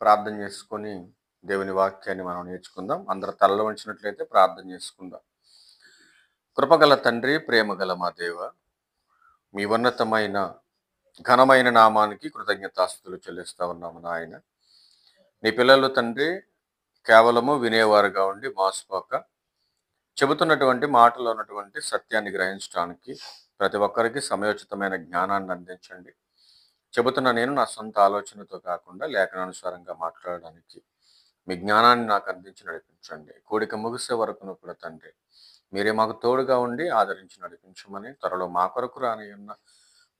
ప్రార్థన చేసుకొని దేవుని వాక్యాన్ని మనం నేర్చుకుందాం. అందరు తలలో ఉంచినట్లయితే ప్రార్థన చేసుకుందాం. కృపగల తండ్రి ప్రేమగల మా దేవ మీ ఉన్నతమైన ఘనమైన నామానికి కృతజ్ఞతాస్తులు చెల్లిస్తా ఉన్నాము నాయన. నీ పిల్లలు తండ్రి కేవలము వినేవారుగా ఉండి మాసిపోక చెబుతున్నటువంటి మాటలో ఉన్నటువంటి సత్యాన్ని గ్రహించడానికి ప్రతి ఒక్కరికి సమయోచితమైన జ్ఞానాన్ని అందించండి. చెబుతున్న నేను నా సొంత ఆలోచనతో కాకుండా లేఖనానుసారంగా మాట్లాడడానికి మీ జ్ఞానాన్ని నాకు అందించి నడిపించండి. కోడిక ముగిసే వరకు కూడా తండ్రి మీరే మాకు తోడుగా ఉండి ఆదరించి నడిపించమని త్వరలో మా కొరకు రాని ఉన్న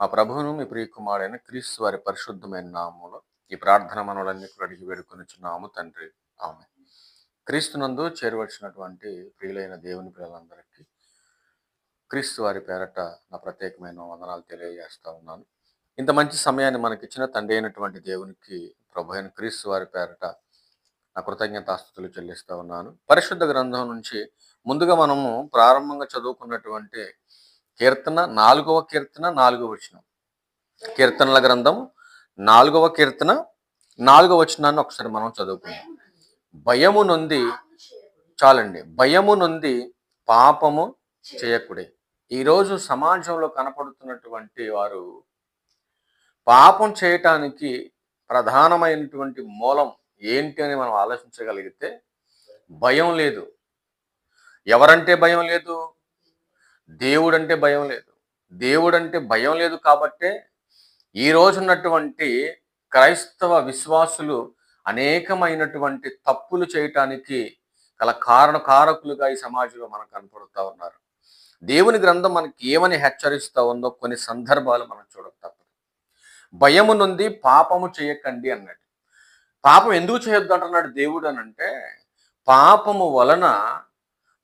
మా ప్రభువును మీ ప్రియకుమారైన క్రీస్తు వారి పరిశుద్ధమైన నామంలో ఈ ప్రార్థన మనలన్నీ కూడా అడిగి వేడుకొనిచున్నాము తండ్రి. ఆమె క్రీస్తునందు చేరవలసినటువంటి ప్రియులైన దేవుని పిల్లలందరికీ క్రీస్తు వారి పేరట నా ప్రత్యేకమైన వందనాలు తెలియజేస్తా ఉన్నాను. ఇంత మంచి సమయాన్ని మనకిచ్చిన తండ్రి అయినటువంటి దేవునికి ప్రభు అయిన క్రీస్తు వారి పేరట నా కృతజ్ఞతాస్తుతులు చెల్లిస్తూ ఉన్నాను. పరిశుద్ధ గ్రంథం నుంచి ముందుగా మనము ప్రారంభంగా చదువుకున్నటువంటి కీర్తన నాలుగవ కీర్తన నాలుగవ వచనం. కీర్తనల గ్రంథం నాలుగవ కీర్తన నాలుగవ వచనాన్ని ఒకసారి మనం చదువుకుందాం. భయము నొంది చాలండి. భయము నొంది పాపము చేయకుడే. ఈరోజు సమాజంలో కనపడుతున్నటువంటి వారు పాపం చేయటానికి ప్రధానమైనటువంటి మూలం ఏంటి అని మనం ఆలోచించగలిగితే భయం లేదు. ఎవరంటే భయం లేదు? దేవుడంటే భయం లేదు. దేవుడంటే భయం లేదు కాబట్టే ఈ రోజు ఉన్నటువంటి క్రైస్తవ విశ్వాసులు అనేకమైనటువంటి తప్పులు చేయటానికి గల కారణ కారకులుగా ఈ సమాజంలో మనకు కనపడుతూ ఉన్నారు. దేవుని గ్రంథం మనకి ఏమని హెచ్చరిస్తూ ఉందో కొన్ని సందర్భాలు మనం చూడక తప్పదు. భయము నుండి పాపము చేయకండి అన్నాడు. పాపం ఎందుకు చేయొద్దు అంటున్నాడు దేవుడు అని అంటే పాపము వలన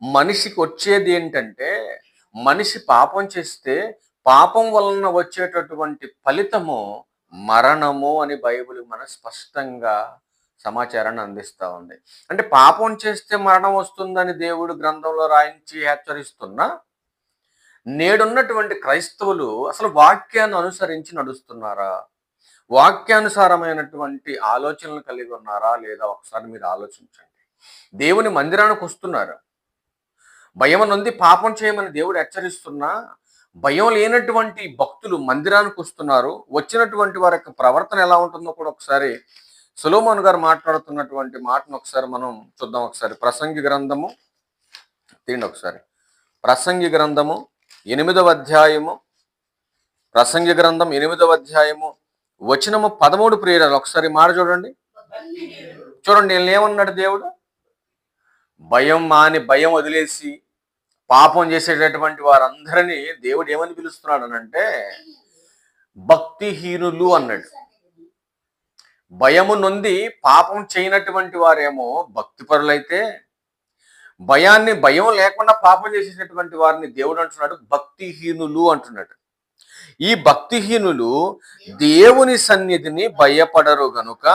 మనిషికి వచ్చేది ఏంటంటే మనిషి పాపం చేస్తే పాపం వలన వచ్చేటటువంటి ఫలితము మరణము అని బైబిల్ మన స్పష్టంగా సమాచారాన్ని అందిస్తూ ఉంది. అంటే పాపం చేస్తే మరణం వస్తుందని దేవుడు గ్రంథంలో రాయించి హెచ్చరిస్తున్నా నేడున్నటువంటి క్రైస్తవులు అసలు వాక్యాన్ని అనుసరించి నడుస్తున్నారా? వాక్యానుసారమైనటువంటి ఆలోచనలు కలిగి ఉన్నారా? లేదా ఒకసారి మీరు ఆలోచించండి. దేవుని మందిరానికి వస్తున్నారు. భయం నుండి పాపం చేయమని దేవుడు హెచ్చరిస్తున్నా భయం లేనటువంటి భక్తులు మందిరానికి వస్తున్నారు. వచ్చినటువంటి వారి యొక్క ప్రవర్తన ఎలా ఉంటుందో కూడా ఒకసారి సులోమోన్ గారు మాట్లాడుతున్నటువంటి మాటను ఒకసారి మనం చూద్దాం ఒకసారి. ప్రసంగి గ్రంథము తీయండి ఒకసారి. ప్రసంగి గ్రంథము ఎనిమిదవ అధ్యాయము ప్రసంగి గ్రంథం ఎనిమిదవ అధ్యాయము వచనము పదమూడు ప్రియరాలు. ఒకసారి మాట చూడండి. చూడండి ఏమన్నాడు దేవుడు? భయం మాని భయం వదిలేసి పాపం చేసేటటువంటి వారందరినీ దేవుడు ఏమని పిలుస్తున్నాడు అనంటే భక్తిహీనులు అన్నాడు. భయము నొంది పాపం చేయనటువంటి వారేమో భక్తిపరులైతే భయాన్ని భయం లేకుండా పాపం చేసేటటువంటి వారిని దేవుడు అంటున్నాడు భక్తిహీనులు అంటున్నాడు. ఈ భక్తిహీనులు దేవుని సన్నిధిని భయపడరు గనుక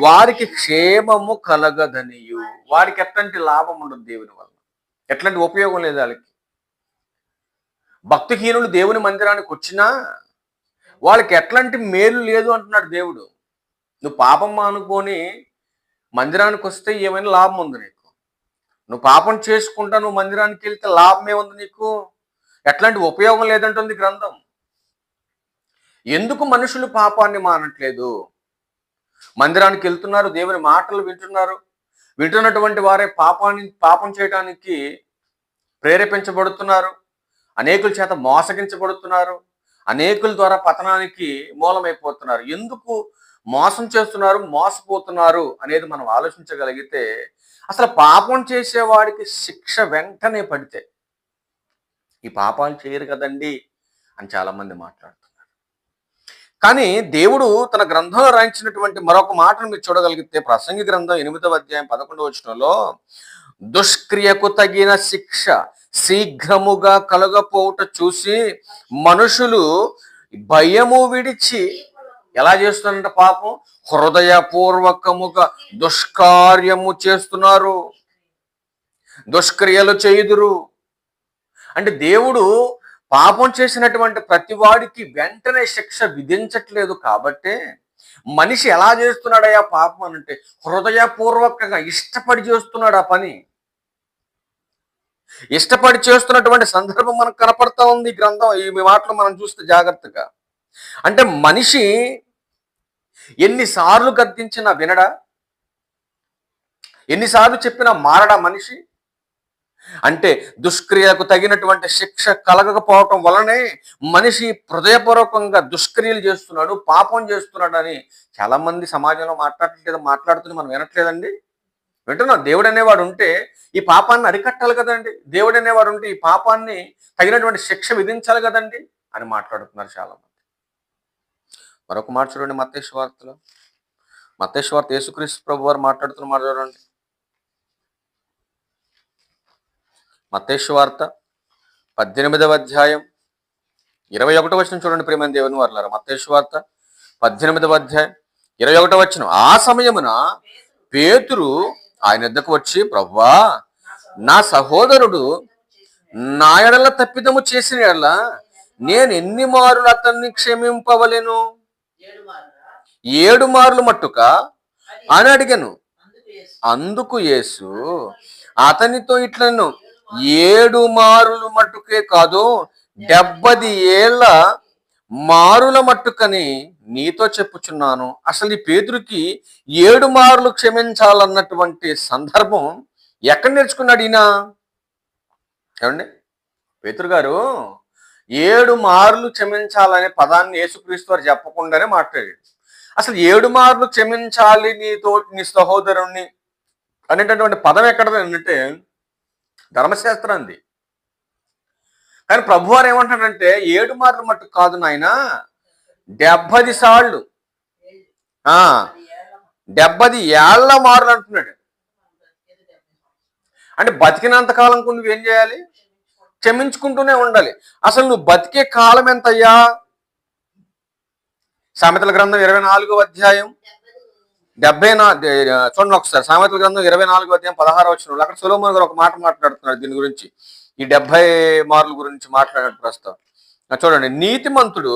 వారికి క్షేమము కలగదనియు. వారికి ఎట్లాంటి లాభం ఉండదు దేవుని వల్ల ఎట్లాంటి ఉపయోగం లేదు వాళ్ళకి. భక్తిహీనులు దేవుని మందిరానికి వచ్చినా వాళ్ళకి ఎట్లాంటి మేలు లేదు అంటున్నాడు దేవుడు. నువ్వు పాపం అనుకొని మందిరానికి వస్తే ఏమైనా లాభం ఉంది నువ్వు పాపం చేసుకుంటా నువ్వు మందిరానికి వెళ్తే లాభం ఏముంది నీకు? ఎట్లాంటి ఉపయోగం లేదంటుంది గ్రంథం. ఎందుకు మనుషులు పాపాన్ని మానట్లేదు? మందిరానికి వెళ్తున్నారు దేవుని మాటలు వింటున్నారు. వింటున్నటువంటి వారే పాపాన్ని పాపం చేయడానికి ప్రేరేపించబడుతున్నారు. అనేకుల చేత మోసగించబడుతున్నారు. అనేకుల ద్వారా పతనానికి మూలమైపోతున్నారు. ఎందుకు మోసం చేస్తున్నారు మోసపోతున్నారు అనేది మనం ఆలోచించగలిగితే అసలు పాపం చేసేవాడికి శిక్ష వెంటనే పడితే ఈ పాపాలు చేయరు కదండి అని చాలామంది మాట్లాడుతున్నారు. కానీ దేవుడు తన గ్రంథంలో రాయించినటువంటి మరొక మాటను మీరు చూడగలిగితే ప్రసంగి గ్రంథం ఎనిమిదవ అధ్యాయం పదకొండవ వచనంలో దుష్క్రియకు తగిన శిక్ష శీఘ్రముగా కలగపోవుట చూసి మనుషులు భయము విడిచి ఎలా చేస్తున్నారంట పాపం? హృదయపూర్వకముగా దుష్కార్యము చేస్తున్నారు. దుష్క్రియలు చేయుదురు. అంటే దేవుడు పాపం చేసినటువంటి ప్రతి వాడికి వెంటనే శిక్ష విధించట్లేదు కాబట్టే మనిషి ఎలా చేస్తున్నాడయ్యా పాపం అని అంటే హృదయపూర్వకంగా ఇష్టపడి చేస్తున్నాడు ఆ పని. ఇష్టపడి చేస్తున్నటువంటి సందర్భం మనకు కనపడతా ఉంది ఈ గ్రంథం ఈ మాటలు మనం చూస్తే జాగ్రత్తగా. అంటే మనిషి ఎన్నిసార్లు గద్దించినా వినడా? ఎన్నిసార్లు చెప్పినా మారడా మనిషి? అంటే దుష్క్రియలకు తగినటువంటి శిక్ష కలగకపోవటం వలనే మనిషి హృదయపూర్వకంగా దుష్క్రియలు చేస్తున్నాడు పాపం చేస్తున్నాడు అని చాలా మంది సమాజంలో మాట్లాడట్లేదు మాట్లాడుతుంది మనం వినట్లేదండి. వింటున్నాం? దేవుడు అనేవాడు ఉంటే ఈ పాపాన్ని అరికట్టాలి కదండి. దేవుడు అనేవాడు ఉంటే ఈ పాపాన్ని తగినటువంటి శిక్ష విధించాలి కదండి అని మాట్లాడుతున్నారు చాలా మంది మరొక మాట చూడండి మత్తేశ్వార్తలో మత్తేశ్వార్త యేసుక్రీస్తు ప్రభు వారు మాట్లాడుతున్న మాట చూడండి. మత్తేశ్వార్త పద్దెనిమిదవ అధ్యాయం ఇరవై ఒకటో వచ్చిన చూడండి ప్రేమ దేవుని వారులారా. మత్తేశ్వార్త పద్దెనిమిదవ అధ్యాయం ఇరవై ఒకటో వచ్చిన ఆ సమయమున పేతురు ఆయన ఇద్దకు వచ్చి ప్రవ్వా నా సహోదరుడు నా ఎడల తప్పిదము చేసిన ఎడల నేను ఎన్ని మారులు అతన్ని క్షమింపవలేను? ఏడు మారులా? మట్టుక అని అడిగాను. అందుకు యేసు, అతనితో ఇట్లను ఏడు మారులు మట్టుకే కాదు డెబ్బది ఏళ్ళ మారుల మట్టుకని నీతో చెప్పుచున్నాను. అసలు ఈ పేతురికి ఏడు మారులు క్షమించాలన్నటువంటి సందర్భం ఎక్కడ నేర్చుకున్నాడు ఈయన? ఏమండి? పేతురు గారు ఏడు మార్లు క్షమించాలనే పదాన్ని యేసుక్రీస్తు వారు చెప్పకుండానే మాట్లాడాడు. అసలు ఏడు మార్లు క్షమించాలి నీతో నీ సహోదరుణ్ణి అనేటటువంటి పదం ఎక్కడ అంటే ధర్మశాస్త్రాన్ని కానీ ప్రభువారు ఏమంటాడంటే ఏడు మార్లు మట్టు కాదు నాయన డెబ్బది సార్లు. డెబ్బది ఏళ్ళ మారులు అంటున్నాడు. అంటే బతికినంత కాలం నువ్వేం చేయాలి? క్షమించుకుంటూనే ఉండాలి. అసలు నువ్వు బతికే కాలం ఎంతయ్యా? సామెతల గ్రంథం ఇరవై నాలుగో అధ్యాయం. డెబ్బై నా చూడండి ఒకసారి. సామెతల గ్రంథం ఇరవై నాలుగో అధ్యాయం పదహారు వచ్చిన అక్కడ సులోమన్ గారు ఒక మాట మాట్లాడుతున్నాడు దీని గురించి. ఈ డెబ్బై మార్ల గురించి మాట్లాడాడు ప్రస్తుతం. చూడండి. నీతిమంతుడు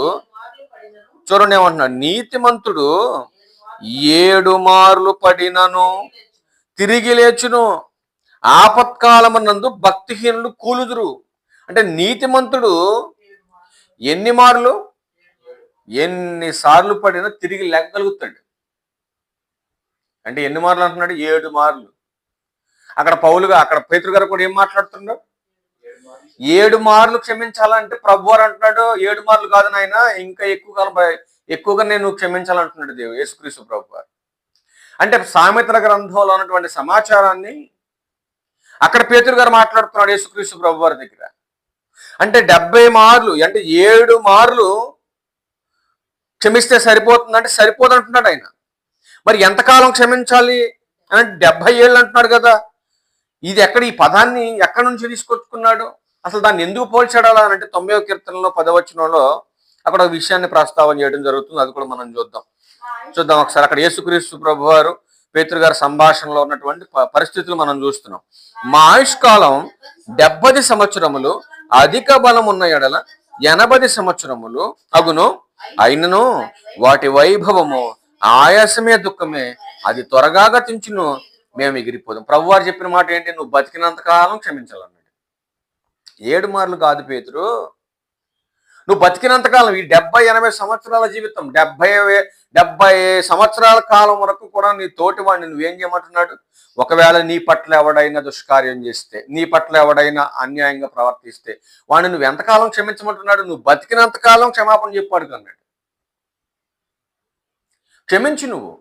చూడండి ఏమంటున్నాడు. నీతిమంతుడు ఏడు మార్లు మార్లు పడినను తిరిగి లేచును. ఆపత్కాలమన్నందు భక్తిహీనులు కూలుదురు. అంటే నీతిమంతుడు ఎన్ని మార్లు? ఎన్నిసార్లు పడినా తిరిగి లెక్కగలుగుతాడు అంటే ఎన్ని మార్లు అంటున్నాడు? ఏడు మార్లు. అక్కడ పౌలుగా అక్కడ పేతురు గారు కూడా ఏం మాట్లాడుతున్నాడు? ఏడు మార్లు. క్షమించాలంటే ప్రభు వారు అంటున్నాడు ఏడు మార్లు కాదు నాయన ఇంకా ఎక్కువ కాలం ఎక్కువగా నేను క్షమించాలంటున్నాడు దేవు యేసుక్రీస్తు ప్రభు వారు. అంటే సామెతల గ్రంథంలో ఉన్నటువంటి సమాచారాన్ని అక్కడ పేతురు గారు మాట్లాడుతున్నాడు యేసుక్రీస్తు ప్రభు వారి దగ్గర. అంటే డెబ్బై మార్లు అంటే ఏడు మార్లు క్షమిస్తే సరిపోతుందంటే సరిపోదు అంటున్నాడు ఆయన. మరి ఎంతకాలం క్షమించాలి అని అంటే డెబ్బై ఏళ్ళు అంటున్నాడు కదా. ఇది ఎక్కడ ఈ పదాన్ని ఎక్కడి నుంచి తీసుకొచ్చుకున్నాడు? అసలు దాన్ని ఎందుకు పోల్చాడు అలా అని అంటే తొంభై కీర్తనలో పదవచనంలో అక్కడ ఒక విషయాన్ని ప్రస్తావన చేయడం జరుగుతుంది. అది కూడా మనం చూద్దాం. చూద్దాం ఒకసారి. అక్కడ యేసుక్రీస్తు ప్రభు వారు పేతృగారి గారి సంభాషణలో ఉన్నటువంటి పరిస్థితులు మనం చూస్తున్నాం. మా ఆయుష్కాలం డెబ్బది సంవత్సరములు అధిక బలం ఉన్న ఎడల ఎనభది సంవత్సరములు అగును అయినను వాటి వైభవము ఆయాసమే దుఃఖమే. అది త్వరగా గతించును. మేము ఎగిరిపోదాం. ప్రభు వారు చెప్పిన మాట ఏంటి? నువ్వు బతికినంత కాలం క్షమించాలన్నాడు. ఏడు మార్లు కాదు పేతురు. నువ్వు బతికినంత కాలం ఈ డెబ్బై ఎనభై సంవత్సరాల జీవితం డెబ్బై వే- డెబ్బై సంవత్సరాల కాలం వరకు కూడా నీ తోటి వాడిని నువ్వేం చేయమంటున్నాడు? ఒకవేళ నీ పట్ల ఎవడైనా దుష్కార్యం చేస్తే నీ పట్ల ఎవడైనా అన్యాయంగా ప్రవర్తిస్తే వాడిని నువ్వు ఎంతకాలం క్షమించమంటున్నాడు? నువ్వు బతికినంత కాలం క్షమాపణ చెప్పాడు కన్నాడు క్షమించు నువ్వు.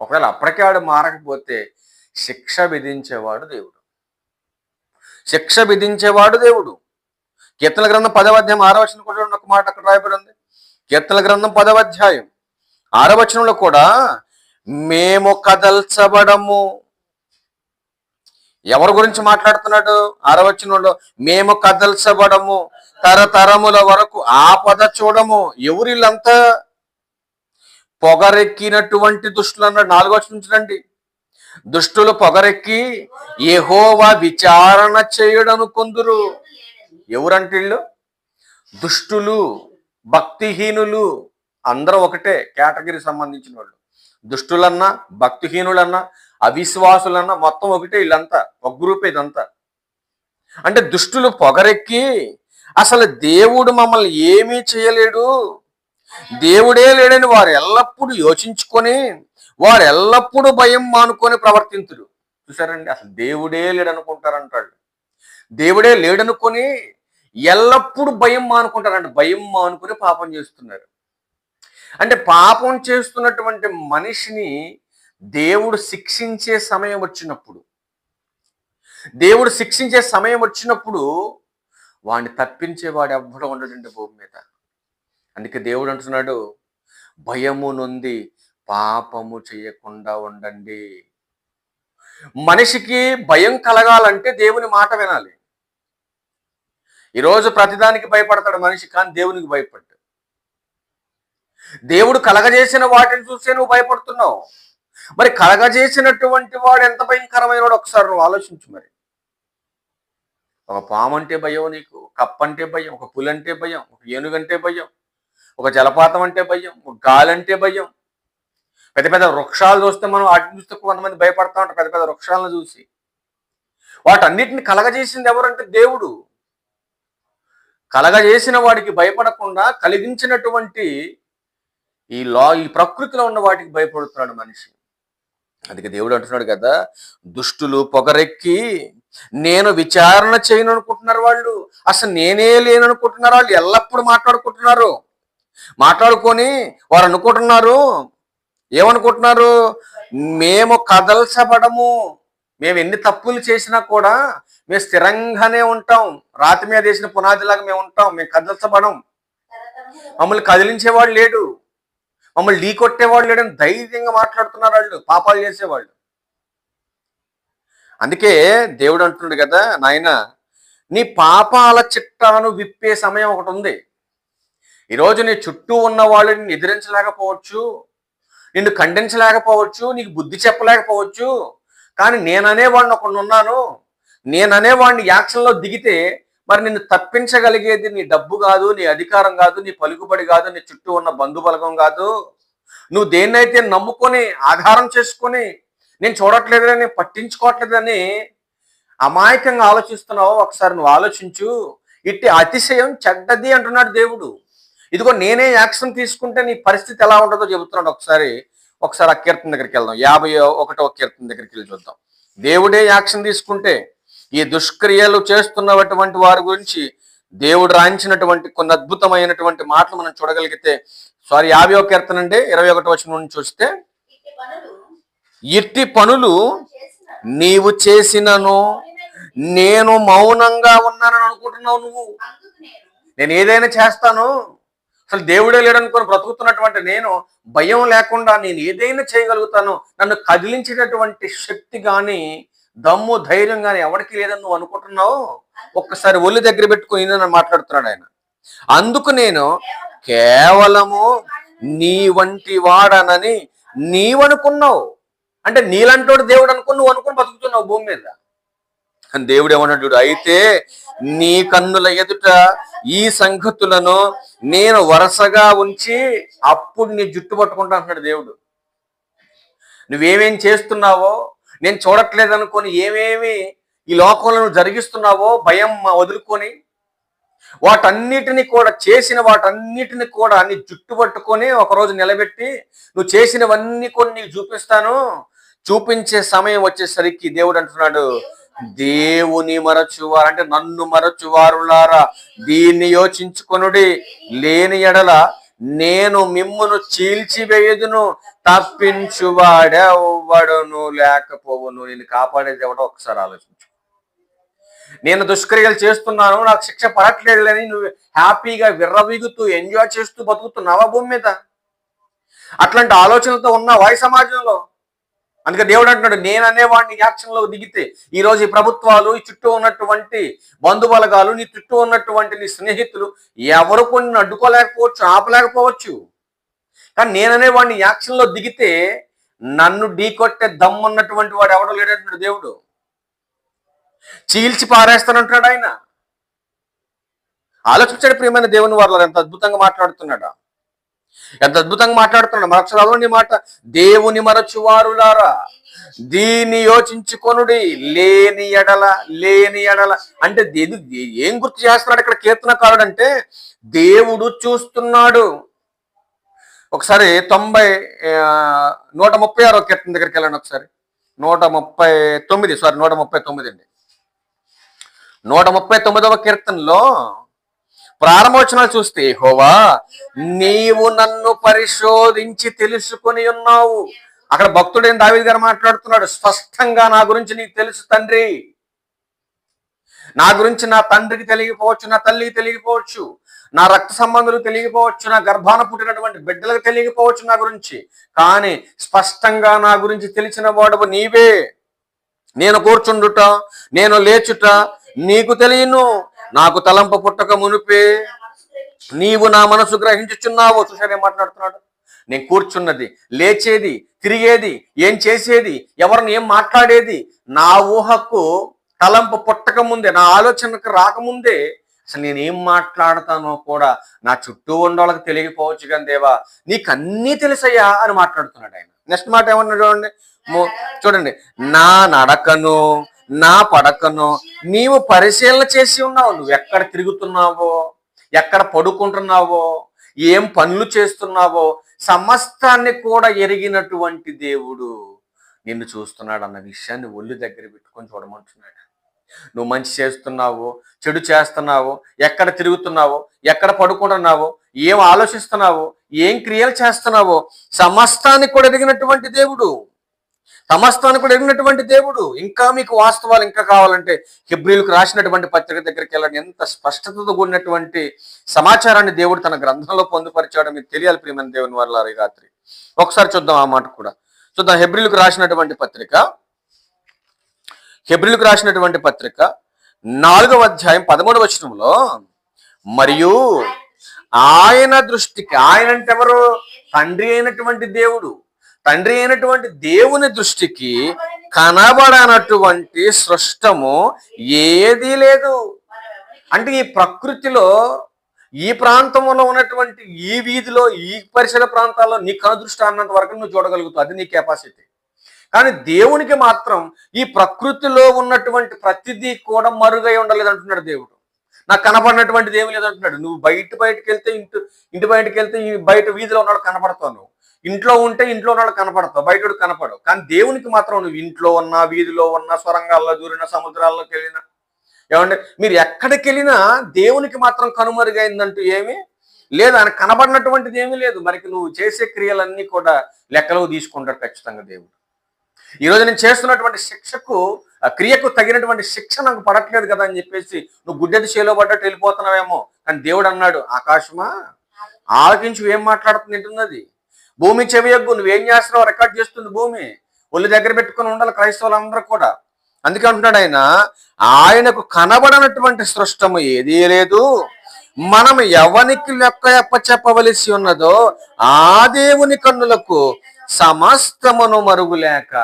ఒకవేళ అప్పటికే మారకపోతే శిక్ష విధించేవాడు దేవుడు. శిక్ష విధించేవాడు దేవుడు. కీర్తన గ్రంథం పదవాధ్యాయం అధ్యాయం కూడా ఒక మాట అక్కడ రాయబడి ఉంది. కీర్తన గ్రంథం పదవాధ్యాయం ఆరవచనంలో కూడా మేము కదల్చబడము. ఎవరి గురించి మాట్లాడుతున్నాడు ఆరవచనంలో మేము కదల్చబడము. తరతరముల వరకు ఆపద చూడము. ఎవరిల్లంతా పొగరెక్కినటువంటి దుష్టులు అన్నాడు. నాలుగో వచనం చూడండి దుష్టులు పొగరెక్కి ఏహోవా విచారణ చేయడను కొందరు. ఎవరంటే వీళ్ళు దుష్టులు భక్తిహీనులు అందరూ ఒకటే కేటగిరీ సంబంధించిన వాళ్ళు. దుష్టులన్నా భక్తిహీనులన్నా అవిశ్వాసులన్నా మొత్తం ఒకటే వీళ్ళంతా ఒక గ్రూప్ ఇదంతా. అంటే దుష్టులు పొగరెక్కి అసలు దేవుడు మమ్మల్ని ఏమీ చేయలేడు. దేవుడే లేడని వారు ఎల్లప్పుడూ యోచించుకొని వారు ఎల్లప్పుడూ భయం మానుకొని ప్రవర్తింతుడు చూసారండి అసలు దేవుడే లేడనుకుంటారంటాడు దేవుడే లేడనుకొని ఎల్లప్పుడూ భయం మానుకుంటారంట. భయం మానుకొని పాపం చేస్తున్నారు. అంటే పాపం చేస్తున్నటువంటి మనిషిని దేవుడు శిక్షించే సమయం వచ్చినప్పుడు దేవుడు శిక్షించే సమయం వచ్చినప్పుడు వాడిని తప్పించేవాడు ఎవ్వడం ఉండడండి భూమి మీద. అందుకే దేవుడు అంటున్నాడు భయము నొంది పాపము చేయకుండా ఉండండి. మనిషికి భయం కలగాలంటే దేవుని మాట వినాలి. ఈరోజు ప్రతిదానికి భయపడతాడు మనిషి కానీ దేవునికి భయపడ్డు దేవుడు కలగజేసిన వాటిని చూసే నువ్వు భయపడుతున్నావు. మరి కలగజేసినటువంటి వాడు ఎంత భయంకరమైన వాడు ఒకసారి నువ్వు ఆలోచించు మరి. ఒక పాము అంటే భయం నీకు కప్ప అంటే భయం ఒక పులంటే భయం ఒక ఏనుగంటే భయం ఒక జలపాతం అంటే భయం ఒక గాలంటే భయం పెద్ద పెద్ద వృక్షాలు చూస్తే మనం వాటిని చూస్తే కొంతమంది భయపడతా ఉంటారు పెద్ద పెద్ద వృక్షాలను చూసి. వాటన్నిటిని కలగజేసింది ఎవరంటే దేవుడు. కలగజేసిన వాడికి భయపడకుండా కలిగించినటువంటి ఈ లా ఈ ప్రకృతిలో ఉన్న వాటికి భయపడుతున్నాడు మనిషి. అందుకే దేవుడు అంటున్నాడు కదా దుష్టులు పొగరెక్కి నేను విచారణ చేయను అనుకుంటున్నారు వాళ్ళు. అసలు నేనే లేను అనుకుంటున్నారు వాళ్ళు. ఎల్లప్పుడూ మాట్లాడుకుంటున్నారు. మాట్లాడుకొని వారు అనుకుంటున్నారు ఏమనుకుంటున్నారు? మేము కదల్చబడము. మేము ఎన్ని తప్పులు చేసినా కూడా మేము స్థిరంగానే ఉంటాం. రాతి మీద వేసిన పునాదిలాగా మేము ఉంటాం. మేము కదల్చబడం మమ్మల్ని కదిలించేవాడు లేడు. మమ్మల్ని ఢీ కొట్టేవాడు లేడని ధైర్యంగా మాట్లాడుతున్నారు వాళ్ళు. పాపాలు చేసేవాళ్ళు. అందుకే దేవుడు అంటున్నాడు కదా నాయన నీ పాపాల చిట్టాను విప్పే సమయం ఒకటి ఉంది. ఈరోజు నీ చుట్టూ ఉన్న వాళ్ళని నిద్రించలేకపోవచ్చు నిన్ను ఖండించలేకపోవచ్చు నీకు బుద్ధి చెప్పలేకపోవచ్చు. కానీ నేననే వాడిని ఒకడు ఉన్నాను. నేననే వాడిని యాక్షన్లో దిగితే మరి నిన్ను తప్పించగలిగేది నీ డబ్బు కాదు నీ అధికారం కాదు నీ పలుకుబడి కాదు నీ చుట్టూ ఉన్న బంధుబలగం కాదు. నువ్వు దేన్నైతే నమ్ముకొని ఆధారం చేసుకొని నేను చూడట్లేదని పట్టించుకోవట్లేదని అమాయకంగా ఆలోచిస్తున్నావు ఒకసారి నువ్వు ఆలోచించు. ఇట్టి అతిశయం చెడ్డది అంటున్నాడు దేవుడు. ఇదిగో నేనే యాక్షన్ తీసుకుంటే నీ పరిస్థితి ఎలా ఉంటుందో చెబుతున్నాడు ఒకసారి ఒకసారి ఆ కీర్తన దగ్గరికి వెళ్దాం. యాభై ఒకటో కీర్తన దగ్గరికి వెళ్ళి చూద్దాం. దేవుడే యాక్షన్ తీసుకుంటే ఈ దుష్క్రియలు చేస్తున్నటువంటి వారి గురించి దేవుడు రాయించినటువంటి కొన్ని అద్భుతమైనటువంటి మాటలు మనం చూడగలిగితే సారీ యాభై ఒక కీర్తన అండి ఇరవై ఒకటి వచ్చిన నుంచి చూస్తే ఇట్టి పనులు నీవు చేసినను నేను మౌనంగా ఉన్నానని అనుకుంటున్నావు నువ్వు. నేను ఏదైనా చేస్తాను అసలు దేవుడే లేడనుకొని బ్రతుకుతున్నటువంటి నేను భయం లేకుండా నేను ఏదైనా చేయగలుగుతాను నన్ను కదిలించేటటువంటి శక్తి కానీ దమ్ము ధైర్యం కానీ ఎవరికి లేదని నువ్వు అనుకుంటున్నావు? ఒక్కసారి ఒళ్ళు దగ్గర పెట్టుకుని నన్ను మాట్లాడుతున్నాడు ఆయన. అందుకు నేను కేవలము నీ వంటి వాడనని నీవనుకున్నావు. అంటే నీలంటోడు దేవుడు అనుకుని నువ్వు అనుకుని బతుకుతున్నావు భూమి మీద. దేవుడు ఏమన్నాడు అయితే నీ కన్నుల ఎదుట ఈ సంగతులను నేను వరుసగా ఉంచి అప్పుడు నీ జుట్టు పట్టుకుంటా అంటున్నాడు దేవుడు. నువ్వేమేం చేస్తున్నావో నేను చూడట్లేదు అనుకొని ఏమేమి ఈ లోకంలో నువ్వు జరిగిస్తున్నావో భయం వదులుకొని వాటన్నిటిని కూడా చేసిన వాటన్నిటిని కూడా నీ జుట్టు పట్టుకొని ఒకరోజు నిలబెట్టి నువ్వు చేసినవన్నీ కొన్ని నీకు చూపిస్తాను. చూపించే సమయం వచ్చేసరికి దేవుడు అంటున్నాడు దేవుని మరచువారు అంటే నన్ను మరచువారులారా. దీన్ని యోచించుకొనుడి. లేని ఎడల నేను మిమ్మును చీల్చివేయదును. తప్పించువాడెవ్వడును లేకపోవును. నేను కాపాడేది ఎవడో ఒకసారి ఆలోచించు. నేను దుష్క్రియలు చేస్తున్నాను నాకు శిక్ష పడట్లేదు అని నువ్వు హ్యాపీగా విర్రవీగుతూ ఎంజాయ్ చేస్తూ బతుకుతున్నావా భూమి మీద? అట్లాంటి ఆలోచనలతో ఉన్నావా ఈ సమాజంలో? అందుకే దేవుడు అంటున్నాడు నేను అనేవాడిని యాక్షన్లో దిగితే ఈరోజు ఈ ప్రభుత్వాలు ఈ చుట్టూ ఉన్నటువంటి బంధుబలగాలు నీ చుట్టూ ఉన్నటువంటి నీ స్నేహితులు ఎవరు కొన్ని అడ్డుకోలేకపోవచ్చు ఆపలేకపోవచ్చు. కానీ నేననే వాడిని యాక్షన్లో దిగితే నన్ను ఢీకొట్టే దమ్మున్నటువంటి వాడు ఎవడో లేడంటున్నాడు దేవుడు. చీల్చి పారేస్తానంటున్నాడు ఆయన. ఆలోచించాడు ప్రియమైన దేవుని వారు ఎంత అద్భుతంగా మాట్లాడుతున్నాడా. ఎంత అద్భుతంగా మాట్లాడుతున్నాడు. మరొకసారి మాట దేవుని మరచువారులారా దీన్ని యోచించుకొనుడి లేని ఎడల లేని ఎడల. అంటే ఇది ఏం గుర్తు చేస్తున్నాడు ఇక్కడ కీర్తనకారుడు అంటే దేవుడు చూస్తున్నాడు. ఒకసారి తొంభై నూట ముప్పై ఆరో కీర్తన దగ్గరికి వెళ్ళండి ఒకసారి. నూట ముప్పై తొమ్మిది సారీ నూట ముప్పై తొమ్మిది అండి. నూట ముప్పై తొమ్మిదవ కీర్తనలో ప్రారంభోచన చూస్తే హోవా నీవు నన్ను పరిశోధించి తెలుసుకొని ఉన్నావు. అక్కడ భక్తుడైన దావిద్ గారు మాట్లాడుతున్నాడు స్పష్టంగా నా గురించి నీకు తెలుసు తండ్రి. నా గురించి నా తండ్రికి తెలియకపోవచ్చు నా తల్లికి తెలియకపోవచ్చు నా రక్త సంబంధులు తెలియకపోవచ్చు నా గర్భాన పుట్టినటువంటి బిడ్డలకు తెలియకపోవచ్చు నా గురించి. కానీ స్పష్టంగా నా గురించి తెలిసిన వాడు నీవే. నేను కూర్చుండుట నేను లేచుట నీకు తెలియను. నాకు తలంప పుట్టక మునిపే నీవు నా మనసు గ్రహించుచున్నావు చూసారు మాట్లాడుతున్నాడు. నేను కూర్చున్నది లేచేది తిరిగేది ఏం చేసేది ఎవరిని ఏం మాట్లాడేది నా ఊహకు తలంపు పుట్టక ముందే నా ఆలోచనకు రాకముందే అసలు నేనేం మాట్లాడతానో కూడా నా చుట్టూ ఉండవాళ్ళకి తెలియకపోవచ్చు కానీ దేవా నీకు అన్నీ తెలుసయ్యా అని మాట్లాడుతున్నాడు ఆయన. నెక్స్ట్ మాట ఏమన్నా చూడండి? చూడండి. నా నడకను నా పడకను నీవు పరిశీలన చేసి ఉన్నావు. నువ్వు ఎక్కడ తిరుగుతున్నావో ఎక్కడ పడుకుంటున్నావో ఏం పనులు చేస్తున్నావో సమస్తాన్ని కూడా ఎరిగినటువంటి దేవుడు నిన్ను చూస్తున్నాడు అన్న విషయాన్ని ఒళ్ళు దగ్గర పెట్టుకొని చూడమంటున్నాడు. నువ్వు మంచి చేస్తున్నావో చెడు చేస్తున్నావో ఎక్కడ తిరుగుతున్నావో ఎక్కడ పడుకుంటున్నావో ఏం ఆలోచిస్తున్నావో ఏం క్రియలు చేస్తున్నావో సమస్తాన్ని కూడా ఎరిగినటువంటి దేవుడు. సమస్తాన్ని కూడా ఎరిగినటువంటి దేవుడు. ఇంకా మీకు వాస్తవాలు ఇంకా కావాలంటే హిబ్రిలకు రాసినటువంటి పత్రిక దగ్గరికి వెళ్ళండి. ఎంత స్పష్టతతో కూడినటువంటి సమాచారాన్ని దేవుడు తన గ్రంథంలో పొందుపరిచాడో మీకు తెలియాలి ప్రియమైన దేవుని వల్ల రాత్రి. ఒకసారి చూద్దాం ఆ మాట కూడా. చూద్దాం హెబ్రిలకు రాసినటువంటి పత్రిక. హెబ్రిలకు రాసినటువంటి పత్రిక నాలుగవ అధ్యాయం పదమూడవ వచనంలో మరియు ఆయన దృష్టికి ఆయన అంటే ఎవరు? తండ్రి అయినటువంటి దేవుడు. తండ్రి అయినటువంటి దేవుని దృష్టికి కనబడనటువంటి సృష్టము ఏదీ లేదు. అంటే ఈ ప్రకృతిలో ఈ ప్రాంతంలో ఉన్నటువంటి ఈ వీధిలో ఈ పరిసర ప్రాంతాల్లో నీ కనుదృష్టి అన్నంత వరకు నువ్వు చూడగలుగుతావు. అది నీ కెపాసిటీ కానీ దేవునికి మాత్రం ఈ ప్రకృతిలో ఉన్నటువంటి ప్రతిదీ కూడా మరుగై ఉండలేదు అంటున్నాడు దేవుడు. నాకు కనపడినటువంటిది ఏమి లేదంటున్నాడు నువ్వు బయట బయటకు వెళ్తే ఇంటి ఇంటి బయటకు వెళ్తే ఈ బయట వీధిలో ఉన్నాడు కనపడతావు నువ్వు. ఇంట్లో ఉంటే ఇంట్లో ఉన్నాడు కనపడతావు బయటడు కనపడవు. కానీ దేవునికి మాత్రం నువ్వు ఇంట్లో ఉన్నా వీధిలో ఉన్నా స్వరంగాల్లో దూరిన సముద్రాల్లోకి వెళ్ళినా ఏమంటే మీరు ఎక్కడికి వెళ్ళినా దేవునికి మాత్రం కనుమరుగైందంటూ ఏమీ లేదు. ఆయన కనబడినటువంటిది ఏమీ లేదు. మరికి నువ్వు చేసే క్రియలన్నీ కూడా లెక్కలో తీసుకుంటాడు ఖచ్చితంగా దేవుడు. ఈ రోజు నేను చేస్తున్నటువంటి శిక్షకు క్రియకు తగినటువంటి శిక్ష నాకు పడట్లేదు కదా అని చెప్పేసి నువ్వు గుడ్డెది చేలో పడ్డట్టు వెళ్ళిపోతున్నావేమో. కానీ దేవుడు అన్నాడు ఆకాశమా? ఆలకించు ఏం మాట్లాడుతుంది వింటున్నది? భూమి చెవియగ్గు నువ్వేం చేస్తున్నావు రికార్డ్ చేస్తుంది భూమి. ఒళ్ళు దగ్గర పెట్టుకొని ఉండాలి క్రైస్తవులందరూ కూడా. అందుకే అంటున్నాడు ఆయన ఆయనకు కనబడనటువంటి సృష్టము ఏదీ లేదు. మనం ఎవనికి లెక్క ఎప్ప చెప్పవలసి ఉన్నదో ఆ దేవుని కన్నులకు సమస్తమును మరుగులేక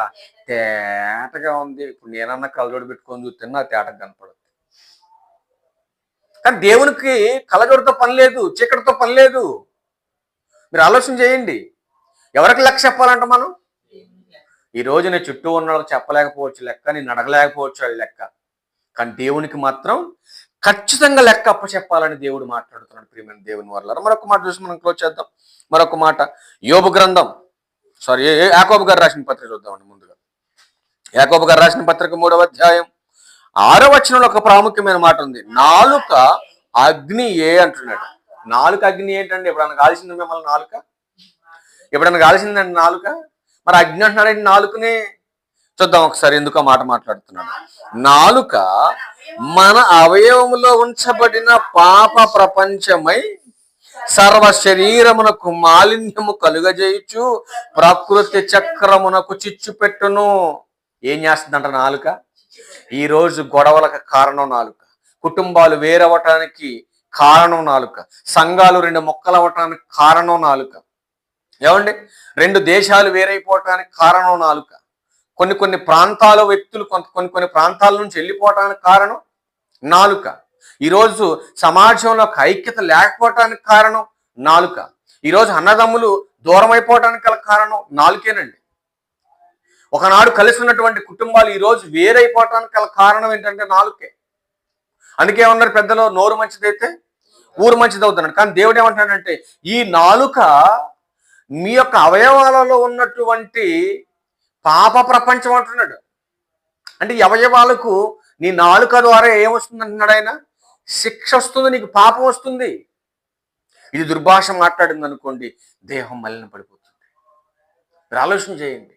తేటగా ఉంది. ఇప్పుడు నేనన్నా కలజోడు పెట్టుకొని చూస్తే నా తేటగా కనపడుతుంది కానీ దేవునికి కలజోడితో పని లేదు చీకటితో పని లేదు. మీరు ఆలోచన చేయండి. ఎవరికి లెక్క చెప్పాలంట మనం? ఈ రోజు నేను చుట్టూ ఉన్న చెప్పలేకపోవచ్చు లెక్క నేను అడగలేకపోవచ్చు అది లెక్క. కానీ దేవునికి మాత్రం ఖచ్చితంగా లెక్క అప్ప చెప్పాలని దేవుడు మాట్లాడుతున్నాడు ప్రియమైన దేవుని వల్ల మరొక మాట చూసి మనం క్లోజ్ చేద్దాం. మరొక మాట. యోబు గ్రంథం. సారీ యాకోబు గారు రాసిన పత్రిక చూద్దామండి ముందుగా. యాకోబు గారు రాసిన పత్రిక మూడవ అధ్యాయం. ఆరో వచనంలో ఒక ప్రాముఖ్యమైన మాట ఉంది. నాలుక అగ్ని ఏ అంటున్నాడు? నాలుక అగ్ని ఏంటండి? ఎప్పుడన్నా కాల్సింది మిమ్మల్ని నాలుక? ఎప్పుడన్నా కాల్సిందండి నాలుక? మరి అగ్ని అంటున్నాడండి నాలుకనే? చూద్దాం ఒకసారి ఎందుకో మాట మాట్లాడుతున్నాడు. నాలుక మన అవయవములో ఉంచబడిన పాప ప్రపంచమై సర్వ శరీరమునకు మాలిన్యము కలుగజేయచ్చు ప్రకృతి చక్రమునకు చిచ్చు పెట్టును. ఏం చేస్తుందంట నాలుక? ఈరోజు గొడవలకు కారణం నాలుక. కుటుంబాలు వేరవటానికి కారణం నాలుక. సంఘాలు రెండు మొక్కలవటానికి కారణం నాలుక. ఏమండి? రెండు దేశాలు వేరైపోవటానికి కారణం నాలుక. కొన్ని కొన్ని ప్రాంతాల వ్యక్తులు కొంత కొన్ని కొన్ని ప్రాంతాల నుంచి వెళ్ళిపోవటానికి కారణం నాలుక. ఈరోజు సమాజంలో ఒక ఐక్యత లేకపోవటానికి కారణం నాలుక. ఈరోజు అన్నదమ్ములు దూరం అయిపోవటానికి గల కారణం నాలుకేనండి. ఒకనాడు కలిసి ఉన్నటువంటి కుటుంబాలు ఈరోజు వేరైపోవటానికి గల కారణం ఏంటంటే నాలుకే. అందుకే ఉన్నారు పెద్దలు? నోరు మంచిదైతే ఊరు మంచిది అవుతున్నాడు కానీ దేవుడు ఏమంటాడంటే ఈ నాలుక మీ యొక్క అవయవాలలో ఉన్నటువంటి పాప ప్రపంచం అంటున్నాడు. అంటే అవయవాలకు నీ నాలుక ద్వారా ఏమొస్తుంది అంటున్నాడు ఆయన? శిక్ష వస్తుంది నీకు పాపం వస్తుంది. ఇది దుర్భాష మాట్లాడింది అనుకోండి దేహం మలిన పడిపోతుంది మీరు ఆలోచన చేయండి.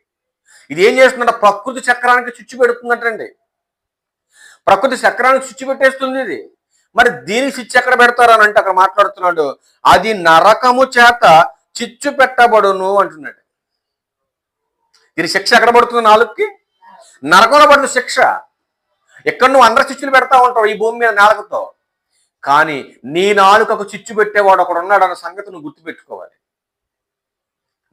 ఇది ఏం చేస్తుందంటే? ప్రకృతి చక్రానికి చుచ్చు పెడుతుందంటండి. ప్రకృతి చక్రానికి చుచ్చు పెట్టేస్తుంది ఇది. మరి దీనికి చిచ్చు ఎక్కడ పెడతారు అని అంటే అక్కడ మాట్లాడుతున్నాడు. అది నరకము చేత చిచ్చు పెట్టబడును అంటున్నాడు. దీని శిక్ష ఎక్కడ పడుతుంది నాలుగుకి? నరకంలో పడుతుంది శిక్ష. ఎక్కడ నువ్వు అందరు చిచ్చులు పెడతా ఉంటావు ఈ భూమి మీద నాలుకతో? కానీ నీ నాలుకకు చిచ్చు పెట్టేవాడు ఒకడు ఉన్నాడు అన్న సంగతి నువ్వు గుర్తుపెట్టుకోవాలి.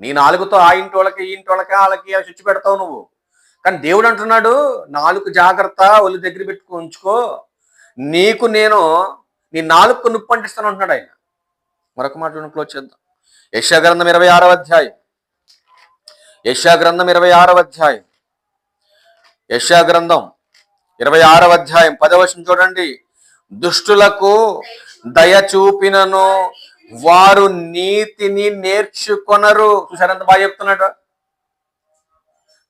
నీ నాలుగుతో ఆ ఇంటి వాళ్ళకి ఈ ఇంటి వాళ్ళకి వాళ్ళకి ఆ చిచ్చు పెడతావు నువ్వు? కానీ దేవుడు అంటున్నాడు నాలుగు జాగ్రత్త ఒళ్ళు దగ్గర పెట్టుకు ఉంచుకో. నీకు నేను నీ నాలుగు నొప్పి అంటిస్తాను అంటున్నాడు ఆయన. మరొక మాట క్లోజ్ చేద్దాం. యశాగ్రంథం ఇరవై ఆరవ అధ్యాయం. యశాగ్రంథం ఇరవై ఆరవ అధ్యాయం. యశాగ్రంథం ఇరవై ఆరవ అధ్యాయం. పదవశం చూడండి. దుష్టులకు దయ చూపినను వారు నీతిని నేర్చుకొనరు. చూసారు ఎంత బాగా చెప్తున్నాడు?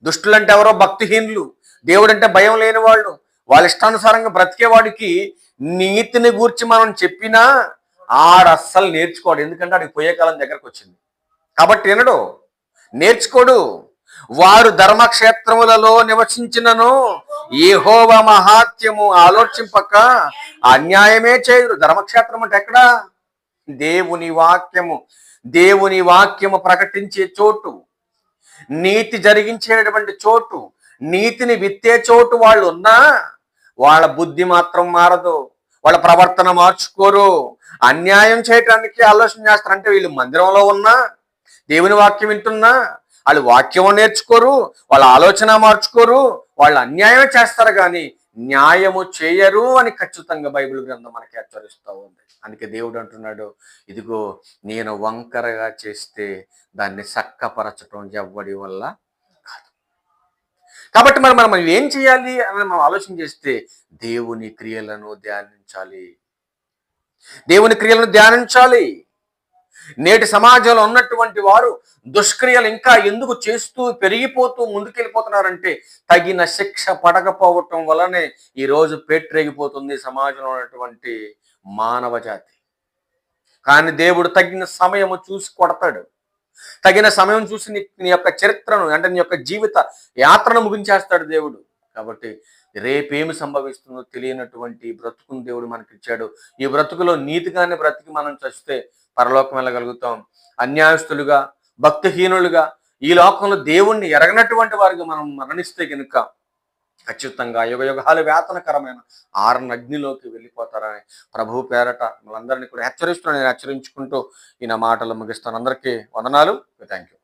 దుష్టులంటే ఎవరో భక్తిహీనులు దేవుడు అంటే భయం లేని వాళ్ళు. వాళ్ళ ఇష్టానుసారంగా బ్రతికేవాడికి నీతిని గూర్చి మనం చెప్పినా ఆడు అస్సలు నేర్చుకోడు. ఎందుకంటే ఆడికి పోయే కాలం దగ్గరకు వచ్చింది. కాబట్టి వినడు నేర్చుకోడు. వారు ధర్మక్షేత్రములలో నివసించినను ఏహోవ మహాత్యము ఆలోచింపక అన్యాయమే చేయరు. ధర్మక్షేత్రం అంటే ఎక్కడా? దేవుని వాక్యము దేవుని వాక్యము ప్రకటించే చోటు నీతి జరిగించేటటువంటి చోటు నీతిని విత్తే చోటు వాళ్ళు ఉన్నా వాళ్ళ బుద్ధి మాత్రం మారదు వాళ్ళ ప్రవర్తన మార్చుకోరు. అన్యాయం చేయటానికి ఆలోచన చేస్తారు. అంటే వీళ్ళు మందిరంలో ఉన్నా దేవుని వాక్యం వింటున్నా వాళ్ళు వాక్యం నేర్చుకోరు వాళ్ళ ఆలోచన మార్చుకోరు వాళ్ళు అన్యాయం చేస్తారు కానీ న్యాయము చేయరు అని ఖచ్చితంగా బైబిల్ గ్రంథం మనకి హెచ్చరిస్తూ ఉంది. అందుకే దేవుడు అంటున్నాడు ఇదిగో నేను వంకరగా చేస్తే దాన్ని చక్కపరచడం ఎవ్వడి వల్ల కాదు. కాబట్టి మరి మనం ఏం చేయాలి అని మనం ఆలోచన చేస్తే దేవుని క్రియలను ధ్యానించాలి. దేవుని క్రియలను ధ్యానించాలి. నేటి సమాజంలో ఉన్నటువంటి వారు దుష్క్రియలు ఇంకా ఎందుకు చేస్తూ పెరిగిపోతూ ముందుకెళ్ళిపోతున్నారంటే తగిన శిక్ష పడకపోవటం వలనే ఈ రోజు పేట్రేగిపోతుంది సమాజంలో ఉన్నటువంటి మానవ జాతి. కానీ దేవుడు తగిన సమయము చూసి కొడతాడు. తగిన సమయం చూసి నీ నీ యొక్క చరిత్రను అంటే నీ యొక్క జీవిత యాత్రను ముగించేస్తాడు దేవుడు. కాబట్టి రేపేమి సంభవిస్తుందో తెలియనటువంటి బ్రతుకును దేవుడు మనకిచ్చాడు. ఈ బ్రతుకులో నీతిగానే బ్రతికి మనం చస్తే పరలోకం వెళ్ళగలుగుతాం. అన్యాయస్తులుగా భక్తిహీనులుగా ఈ లోకంలో దేవుణ్ణి ఎరగనటువంటి వారికి మనం మరణిస్తే కనుక ఖచ్చితంగా యుగ యుగాలు వేతనకరమైన ఆరణ అగ్నిలోకి వెళ్ళిపోతారని ప్రభు పేరట మనందరినీ కూడా హెచ్చరిస్తున్నాను. నేను హెచ్చరించుకుంటూ ఈ నా మాటలు ముగిస్తాను. అందరికీ వందనాలు. Thank you